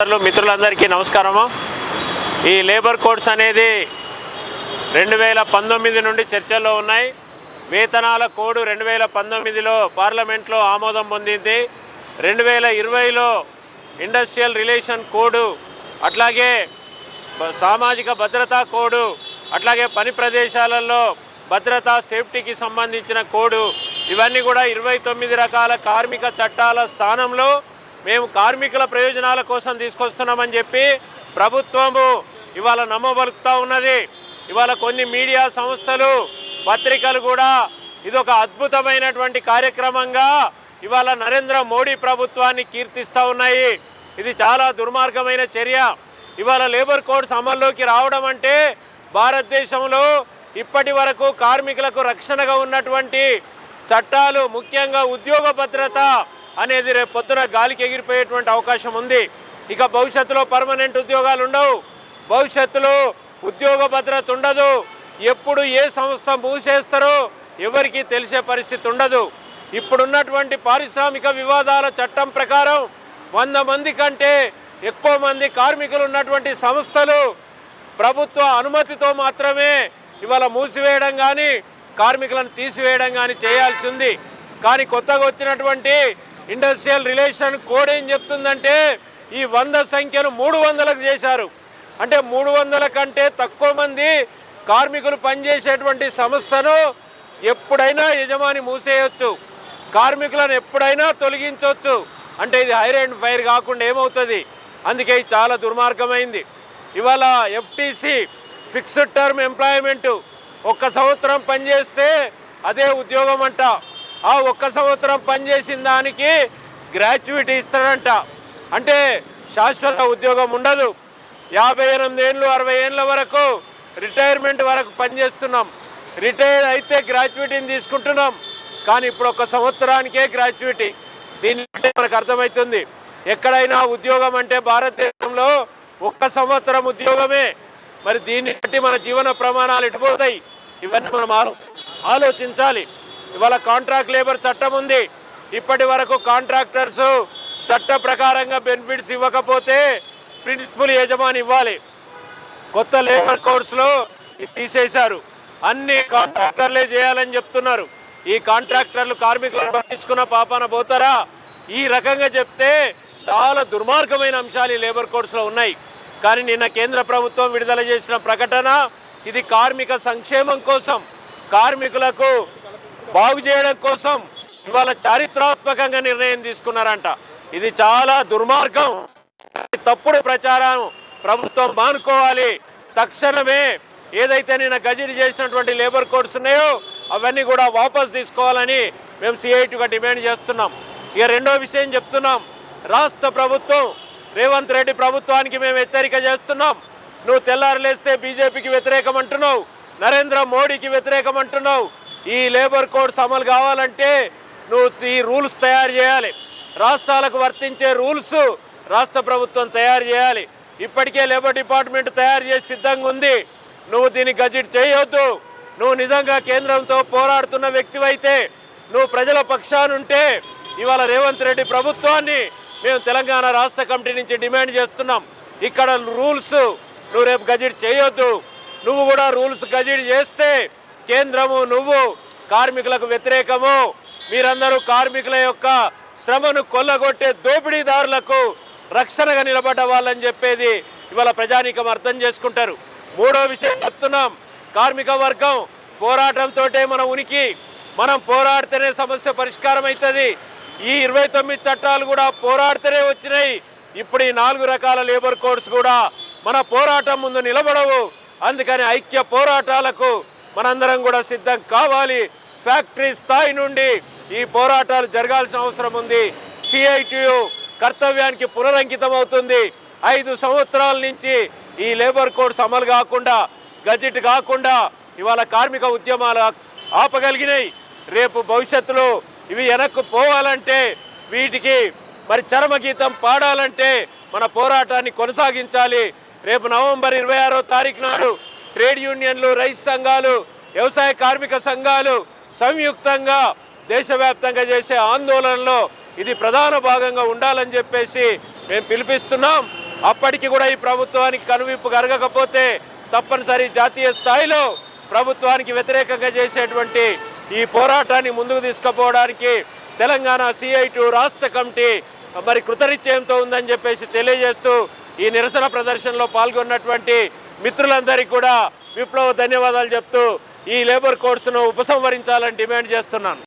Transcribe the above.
మిత్రులు- మిత్రులందరికీ నమస్కారము. ఈ లేబర్ కోడ్స్ అనేది రెండు వేల పంతొమ్మిది నుండి చర్చల్లో ఉన్నాయి. వేతనాల కోడ్ రెండు వేల పంతొమ్మిదిలో పార్లమెంట్లో ఆమోదం పొందింది. రెండు వేల ఇరవైలో ఇండస్ట్రియల్ రిలేషన్ కోడ్ అట్లాగే సామాజిక భద్రతా కోడ్ అట్లాగే పని ప్రదేశాలలో భద్రతా సేఫ్టీకి సంబంధించిన కోడ్ ఇవన్నీ కూడా ఇరవై తొమ్మిది రకాల కార్మిక చట్టాల స్థానంలో మేము కార్మికుల ప్రయోజనాల కోసం తీసుకొస్తున్నామని చెప్పి ప్రభుత్వము ఇవాళ నమ్మబలుకుతా ఉన్నది. ఇవాళ కొన్ని మీడియా సంస్థలు పత్రికలు కూడా ఇది ఒక అద్భుతమైనటువంటి కార్యక్రమంగా ఇవాళ నరేంద్ర మోడీ ప్రభుత్వాన్ని కీర్తిస్తూ ఉన్నాయి. ఇది చాలా దుర్మార్గమైన చర్య. ఇవాళ లేబర్ కోడ్స్ అమల్లోకి రావడం అంటే భారతదేశంలో ఇప్పటి వరకు కార్మికులకు రక్షణగా ఉన్నటువంటి చట్టాలు ముఖ్యంగా ఉద్యోగ భద్రత అనేది రేపు పొద్దున గాలికి ఎగిరిపోయేటువంటి అవకాశం ఉంది. ఇక భవిష్యత్తులో పర్మనెంట్ ఉద్యోగాలు ఉండవు. భవిష్యత్తులో ఉద్యోగ భద్రత ఉండదు. ఎప్పుడు ఏ సంస్థ మూసేస్తారో ఎవరికీ తెలిసే పరిస్థితి ఉండదు. ఇప్పుడున్నటువంటి పారిశ్రామిక వివాదాల చట్టం ప్రకారం వంద మంది కంటే ఎక్కువ మంది కార్మికులు ఉన్నటువంటి సంస్థలు ప్రభుత్వ అనుమతితో మాత్రమే ఇవాళ మూసివేయడం కానీ కార్మికులను తీసివేయడం కానీ చేయాల్సి ఉంది. కానీ కొత్తగా వచ్చినటువంటి ఇండస్ట్రియల్ రిలేషన్ కోడ్ ఏం చెప్తుందంటే ఈ వంద సంఖ్యను మూడు వందలకు చేశారు. అంటే మూడు వందల కంటే తక్కువ మంది కార్మికులు పనిచేసేటువంటి సంస్థను ఎప్పుడైనా యజమాని మూసేయొచ్చు. కార్మికులను ఎప్పుడైనా తొలగించవచ్చు అంటే ఇది హైర్ అండ్ ఫైర్ కాకుండా ఏమవుతుంది? అందుకే ఇది చాలా దుర్మార్గమైంది. ఇవాళ ఎఫ్టీసీ ఫిక్స్డ్ టర్మ్ ఎంప్లాయ్మెంటు ఒక్క సంవత్సరం పనిచేస్తే అదే ఉద్యోగం అంట ఆ ఒక్క సంవత్సరం పనిచేసిన దానికి గ్రాచ్యుటీ ఇస్తారంట అంటే శాశ్వత ఉద్యోగం ఉండదు. యాభై ఎనిమిది ఏళ్ళు అరవై ఏళ్ళ వరకు రిటైర్మెంట్ వరకు పనిచేస్తున్నాం. రిటైర్ అయితే గ్రాచ్యుటీని తీసుకుంటున్నాం. కానీ ఇప్పుడు ఒక సంవత్సరానికే గ్రాచ్యుటీ. దీన్ని బట్టి మనకు అర్థమవుతుంది ఎక్కడైనా ఉద్యోగం అంటే భారతదేశంలో ఒక్క సంవత్సరం ఉద్యోగమే. మరి దీన్ని బట్టి మన జీవన ప్రమాణాలు ఇటుపోతాయి ఇవన్నీ మనం ఆలో ఆలోచించాలి. ఇవాళ కాంట్రాక్ట్ లేబర్ చట్టం ఉంది. ఇప్పటి వరకు కాంట్రాక్టర్స్ చట్ట ప్రకారంగా బెనిఫిట్స్ ఇవ్వకపోతే ప్రిన్సిపల్ యజమాని ఇవ్వాలి. కొత్త లేబర్ కోడ్స్లో తీసేశారు. అన్ని కాంట్రాక్టర్లే చేయాలని చెప్తున్నారు. ఈ కాంట్రాక్టర్లు కార్మికులను పట్టించుకున్న పాపాన పోతారా? ఈ రకంగా చెప్తే చాలా దుర్మార్గమైన అంశాలు ఈ లేబర్ కోడ్స్లో ఉన్నాయి. కానీ నిన్న కేంద్ర ప్రభుత్వం విడుదల చేసిన ప్రకటన ఇది కార్మిక సంక్షేమం కోసం. కార్మికులకు బాగు చేయడం కోసం ఇవాళ చారిత్రాత్మకంగా నిర్ణయం తీసుకున్నారంట. ఇది చాలా దుర్మార్గం. తప్పుడు ప్రచారం ప్రభుత్వం మానుకోవాలి. తక్షణమే ఏదైతే నిన్న గజిట్ చేసినటువంటి లేబర్ కోడ్స్ ఉన్నాయో అవన్నీ కూడా వాపస్ తీసుకోవాలని మేము సిఐటిగా డిమాండ్ చేస్తున్నాం. ఇక రెండో విషయం చెప్తున్నాం. రాష్ట్ర ప్రభుత్వం రేవంత్ రెడ్డి ప్రభుత్వానికి మేము హెచ్చరిక చేస్తున్నాం. నువ్వు తెల్లారులేస్తే బీజేపీకి వ్యతిరేకం అంటున్నావు. నరేంద్ర మోడీకి వ్యతిరేకం అంటున్నావు. ఈ లేబర్ కోడ్స్ అమలు కావాలంటే నువ్వు ఈ రూల్స్ తయారు చేయాలి. రాష్ట్రాలకు వర్తించే రూల్స్ రాష్ట్ర ప్రభుత్వం తయారు చేయాలి. ఇప్పటికే లేబర్ డిపార్ట్మెంట్ తయారు చేసి సిద్ధంగా ఉంది. నువ్వు దీన్ని గజిట్ చేయొద్దు. నువ్వు నిజంగా కేంద్రంతో పోరాడుతున్న వ్యక్తివైతే నువ్వు ప్రజల పక్షానుంటే ఇవాళ రేవంత్ రెడ్డి ప్రభుత్వాన్ని మేము తెలంగాణ రాష్ట్ర కమిటీ నుంచి డిమాండ్ చేస్తున్నాం. ఇక్కడ రూల్స్ నువ్వు రేపు గజిట్ చేయొద్దు. నువ్వు కూడా రూల్స్ గజిట్ చేస్తే కేంద్రము నువ్వు కార్మికులకు వ్యతిరేకము. మీరందరూ కార్మికుల యొక్క శ్రమను కొల్లగొట్టే దోపిడీదారులకు రక్షణగా నిలబడ్డ వాళ్ళని చెప్పేది ఇవాళ ప్రజానీకం అర్థం చేసుకుంటారు. మూడో విషయం చెప్తున్నాం. కార్మిక వర్గం పోరాటంతో మన ఉనికి. మనం పోరాడితేనే సమస్య పరిష్కారం అవుతుంది ఈ ఇరవై తొమ్మిది చట్టాలు కూడా పోరాడితేనే వచ్చినాయి. ఇప్పుడు ఈ నాలుగు రకాల లేబర్ కోడ్స్ కూడా మన పోరాటం ముందు నిలబడవు. అందుకని ఐక్య పోరాటాలకు మనందరం కూడా సిద్ధం కావాలి. ఫ్యాక్టరీ స్థాయి నుండి ఈ పోరాటాలు జరగాల్సిన అవసరం ఉంది. సిఐటియు కర్తవ్యానికి పునరంకితం అవుతుంది. ఐదు సంవత్సరాల నుంచి ఈ లేబర్ కోడ్స్ అమలు కాకుండా గజెట్ కాకుండా ఇవాళ కార్మిక ఉద్యమాలు ఆపగలిగినాయి. రేపు భవిష్యత్తులో ఇవి వెనక్కు పోవాలంటే వీటికి మరి చరమగీతం పాడాలంటే మన పోరాటాన్ని కొనసాగించాలి. రేపు నవంబర్ ఇరవై ఆరో తారీఖు నాడు ట్రేడ్ యూనియన్లు రైతు సంఘాలు వ్యవసాయ కార్మిక సంఘాలు సంయుక్తంగా దేశవ్యాప్తంగా చేసే ఆందోళనలో ఇది ప్రధాన భాగంగా ఉండాలని చెప్పేసి మేము పిలిపిస్తున్నాం. అప్పటికి కూడా ఈ ప్రభుత్వానికి కనువిప్పు కలగకపోతే తప్పనిసరి జాతీయ స్థాయిలో ప్రభుత్వానికి వ్యతిరేకంగా చేసేటువంటి ఈ పోరాటాన్ని ముందుకు తీసుకుపోవడానికి తెలంగాణ సిఐటు రాష్ట్ర కమిటీ మరి కృతనిశ్చయంతో ఉందని చెప్పేసి తెలియజేస్తూ ఈ నిరసన ప్రదర్శనలో పాల్గొన్నటువంటి మిత్రులందరికీ కూడా విప్లవ ధన్యవాదాలు చెప్తూ ఈ లేబర్ కోడ్స్ను ఉపసంహరించాలని డిమాండ్ చేస్తున్నాను.